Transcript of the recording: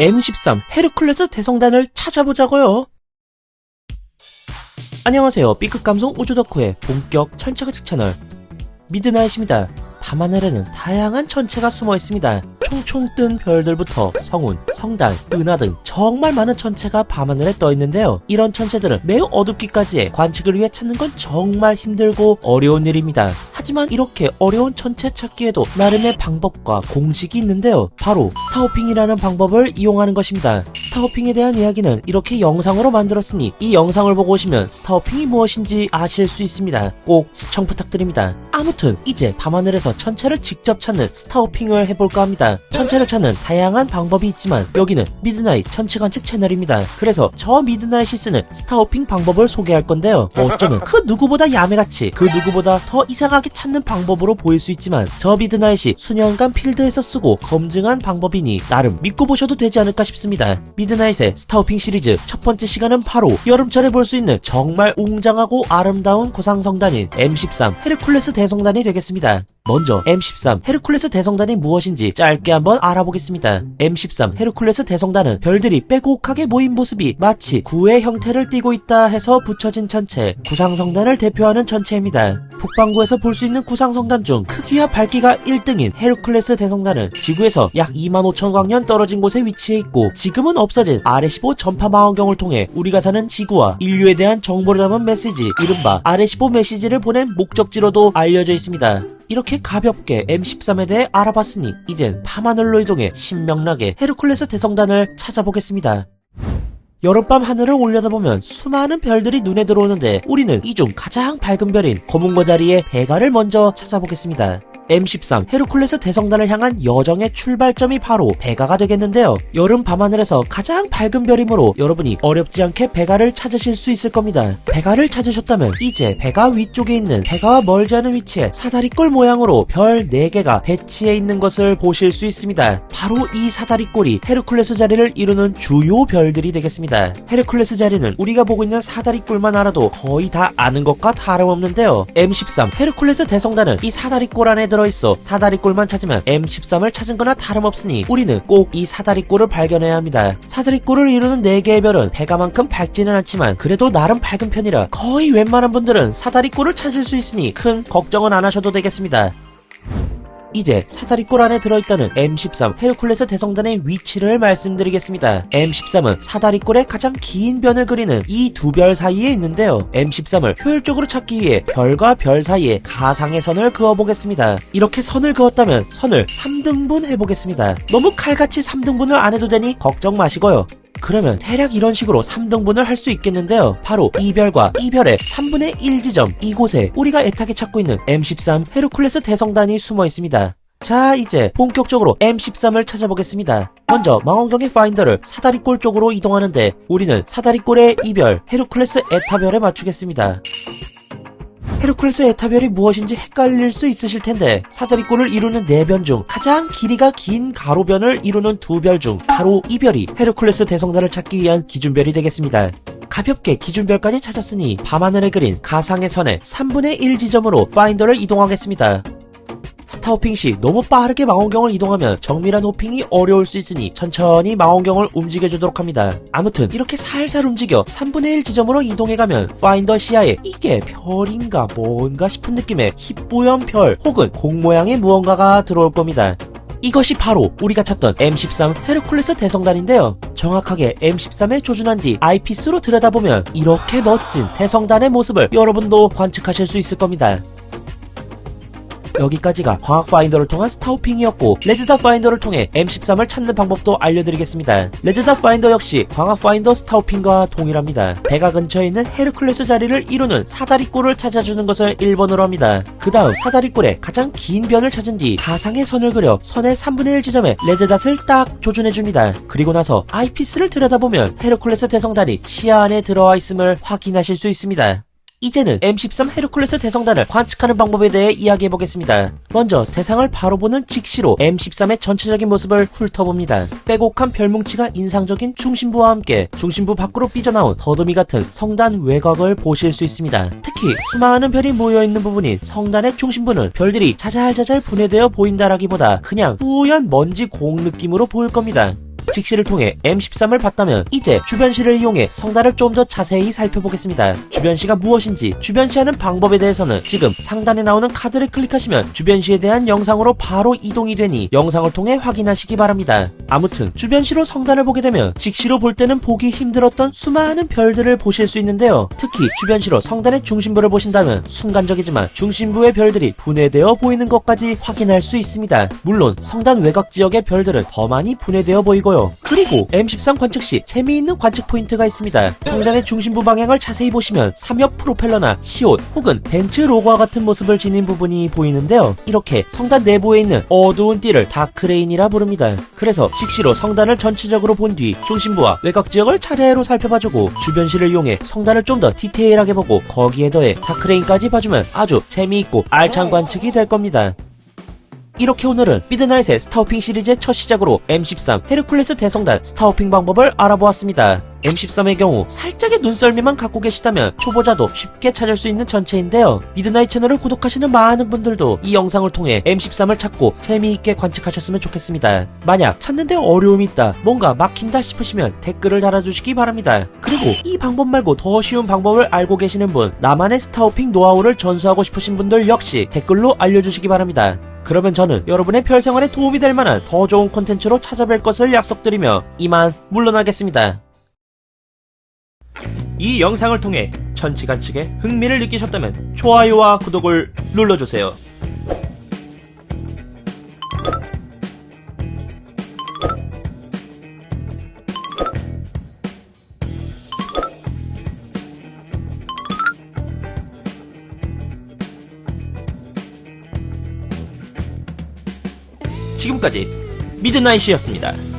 M13 헤르클레스 대성단을 찾아보자고요. 안녕하세요. B급 감성 우주 덕후의 본격 천체가측 채널 미드나잇입니다. 밤하늘에는 다양한 천체가 숨어 있습니다. 총총 뜬 별들부터 성운, 성달, 은하 등 정말 많은 천체가 밤하늘에 떠 있는데요. 이런 천체들은 매우 어둡기까지에 관측을 위해 찾는 건 정말 힘들고 어려운 일입니다. 하지만 이렇게 어려운 천체 찾기에도 나름의 방법과 공식이 있는데요. 바로 스타호핑이라는 방법을 이용하는 것입니다. 스타호핑에 대한 이야기는 이렇게 영상으로 만들었으니 이 영상을 보고 오시면 스타호핑이 무엇인지 아실 수 있습니다. 꼭 시청 부탁드립니다. 아무튼 이제 밤하늘에서 천체를 직접 찾는 스타호핑을 해볼까 합니다. 천체를 찾는 다양한 방법이 있지만 여기는 미드나잇 천체 관측 채널입니다. 그래서 저 미드나잇이 쓰는 스타호핑 방법을 소개할 건데요. 어쩌면 그 누구보다 야매같이 그 누구보다 더 이상하게 찾는 방법으로 보일 수 있지만 저 미드나잇이 수년간 필드에서 쓰고 검증한 방법이니 나름 믿고 보셔도 되지 않을까 싶습니다. 미드나잇의 스타호핑 시리즈 첫 번째 시간은 바로 여름철에 볼 수 있는 정말 웅장하고 아름다운 구상성단인 M13 헤르쿨레스 대성단이 되겠습니다. 먼저 M13 헤르쿨레스 대성단이 무엇인지 짧게 한번 알아보겠습니다. M13 헤르쿨레스 대성단은 별들이 빼곡하게 모인 모습이 마치 구의 형태를 띠고 있다 해서 붙여진 천체, 구상성단을 대표하는 천체입니다. 북반구에서 볼 수 있는 구상성단 중 크기와 밝기가 1등인 헤르쿨레스 대성단은 지구에서 약 2만 5천 광년 떨어진 곳에 위치해 있고 지금은 없어진 RS15 전파 망원경을 통해 우리가 사는 지구와 인류에 대한 정보를 담은 메시지, 이른바 RS15 메시지를 보낸 목적지로도 알려져 있습니다. 이렇게 가볍게 M13에 대해 알아봤으니 이젠 밤하늘로 이동해 신명나게 헤르쿨레스 대성단을 찾아보겠습니다. 여름밤 하늘을 올려다보면 수많은 별들이 눈에 들어오는데 우리는 이 중 가장 밝은 별인 검은 거 자리에 베가를 먼저 찾아보겠습니다. M13 헤르쿨레스 대성단을 향한 여정의 출발점이 바로 베가가 되겠는데요. 여름 밤하늘에서 가장 밝은 별이므로 여러분이 어렵지 않게 베가를 찾으실 수 있을 겁니다. 베가를 찾으셨다면 이제 베가 위쪽에 있는 베가와 멀지 않은 위치에 사다리꼴 모양으로 별 4개가 배치해 있는 것을 보실 수 있습니다. 바로 이 사다리꼴이 헤르쿨레스 자리를 이루는 주요 별들이 되겠습니다. 헤르쿨레스 자리는 우리가 보고 있는 사다리꼴만 알아도 거의 다 아는 것과 다름없는데요. M13 헤르쿨레스 대성단은 이 사다리꼴 안에 들어 있어 사다리꼴만 찾으면 M13을 찾은 거나 다름없으니 우리는 꼭 이 사다리꼴을 발견해야 합니다. 사다리꼴을 이루는 4개의 별은 배가만큼 밝지는 않지만 그래도 나름 밝은 편이라 거의 웬만한 분들은 사다리꼴을 찾을 수 있으니 큰 걱정은 안 하셔도 되겠습니다. 이제 사다리꼴 안에 들어있다는 M13 헤르쿨레스 대성단의 위치를 말씀드리겠습니다. M13은 사다리꼴의 가장 긴 변을 그리는 이 두 별 사이에 있는데요. M13을 효율적으로 찾기 위해 별과 별 사이에 가상의 선을 그어보겠습니다. 이렇게 선을 그었다면 선을 3등분 해보겠습니다. 너무 칼같이 3등분을 안 해도 되니 걱정 마시고요. 그러면 대략 이런 식으로 3등분을 할 수 있겠는데요. 바로 이 별과 이 별의 3분의 1 지점 이곳에 우리가 애타게 찾고 있는 M13 헤르쿨레스 대성단이 숨어 있습니다. 자 이제 본격적으로 M13을 찾아보겠습니다. 먼저 망원경의 파인더를 사다리꼴 쪽으로 이동하는데 우리는 사다리꼴의 이별 헤르쿨레스 에타별에 맞추겠습니다. 헤르쿨레스 에타별이 무엇인지 헷갈릴 수 있으실 텐데 사다리꼴을 이루는 네 변 중 가장 길이가 긴 가로변을 이루는 두 별 중 바로 이 별이 헤르쿨레스 대성단을 찾기 위한 기준별이 되겠습니다. 가볍게 기준별까지 찾았으니 밤하늘에 그린 가상의 선의 3분의 1 지점으로 파인더를 이동하겠습니다. 스타호핑 시 너무 빠르게 망원경을 이동하면 정밀한 호핑이 어려울 수 있으니 천천히 망원경을 움직여주도록 합니다. 아무튼 이렇게 살살 움직여 3분의 1 지점으로 이동해가면 파인더 시야에 이게 별인가 뭔가 싶은 느낌의 희뿌연 별 혹은 공 모양의 무언가가 들어올 겁니다. 이것이 바로 우리가 찾던 M13 헤르쿨레스 대성단인데요. 정확하게 M13에 조준한 뒤 아이피스로 들여다보면 이렇게 멋진 대성단의 모습을 여러분도 관측하실 수 있을 겁니다. 여기까지가 광학 파인더를 통한 스타우핑이었고 레드닷 파인더를 통해 M13을 찾는 방법도 알려드리겠습니다. 레드닷 파인더 역시 광학 파인더 스타우핑과 동일합니다. 배가 근처에 있는 헤르클레스 자리를 이루는 사다리꼴을 찾아주는 것을 1번으로 합니다. 그 다음 사다리꼴의 가장 긴 변을 찾은 뒤 가상의 선을 그려 선의 3분의 1 지점에 레드닷을 딱 조준해줍니다. 그리고 나서 아이피스를 들여다보면 헤르클레스 대성단이 시야 안에 들어와 있음을 확인하실 수 있습니다. 이제는 M13 헤르쿨레스 대성단을 관측하는 방법에 대해 이야기해보겠습니다. 먼저 대상을 바로 보는 직시로 M13의 전체적인 모습을 훑어봅니다. 빼곡한 별뭉치가 인상적인 중심부와 함께 중심부 밖으로 삐져나온 더듬이 같은 성단 외곽을 보실 수 있습니다. 특히 수많은 별이 모여있는 부분인 성단의 중심부는 별들이 자잘자잘 분해되어 보인다라기보다 그냥 뿌연 먼지 공 느낌으로 보일 겁니다. 직시를 통해 M13을 봤다면 이제 주변시를 이용해 성단을 좀 더 자세히 살펴보겠습니다. 주변시가 무엇인지 주변시하는 방법에 대해서는 지금 상단에 나오는 카드를 클릭하시면 주변시에 대한 영상으로 바로 이동이 되니 영상을 통해 확인하시기 바랍니다. 아무튼 주변시로 성단을 보게 되면 직시로 볼 때는 보기 힘들었던 수많은 별들을 보실 수 있는데요. 특히 주변시로 성단의 중심부를 보신다면 순간적이지만 중심부의 별들이 분해되어 보이는 것까지 확인할 수 있습니다. 물론 성단 외곽 지역의 별들은 더 많이 분해되어 보이고요. 그리고 M13 관측 시 재미있는 관측 포인트가 있습니다. 성단의 중심부 방향을 자세히 보시면 삼엽 프로펠러나 시옷 혹은 벤츠 로고와 같은 모습을 지닌 부분이 보이는데요. 이렇게 성단 내부에 있는 어두운 띠를 다크레인이라 부릅니다. 그래서 직시로 성단을 전체적으로 본 뒤 중심부와 외곽 지역을 차례로 살펴봐주고 주변시를 이용해 성단을 좀 더 디테일하게 보고 거기에 더해 다크레인까지 봐주면 아주 재미있고 알찬 관측이 될 겁니다. 이렇게 오늘은 미드나잇의 스타우핑 시리즈의 첫 시작으로 M13 헤르쿨레스 대성단 스타우핑 방법을 알아보았습니다. M13의 경우 살짝의 눈썰미만 갖고 계시다면 초보자도 쉽게 찾을 수 있는 전체인데요. 미드나잇 채널을 구독하시는 많은 분들도 이 영상을 통해 M13을 찾고 재미있게 관측하셨으면 좋겠습니다. 만약 찾는데 어려움이 있다, 뭔가 막힌다 싶으시면 댓글을 달아주시기 바랍니다. 그리고 이 방법 말고 더 쉬운 방법을 알고 계시는 분, 나만의 스타우핑 노하우를 전수하고 싶으신 분들 역시 댓글로 알려주시기 바랍니다. 그러면 저는 여러분의 별 생활에 도움이 될 만한 더 좋은 콘텐츠로 찾아뵐 것을 약속드리며 이만 물러나겠습니다. 이 영상을 통해 천치관측에 흥미를 느끼셨다면 좋아요와 구독을 눌러주세요. 지금까지 미드나잇이었습니다.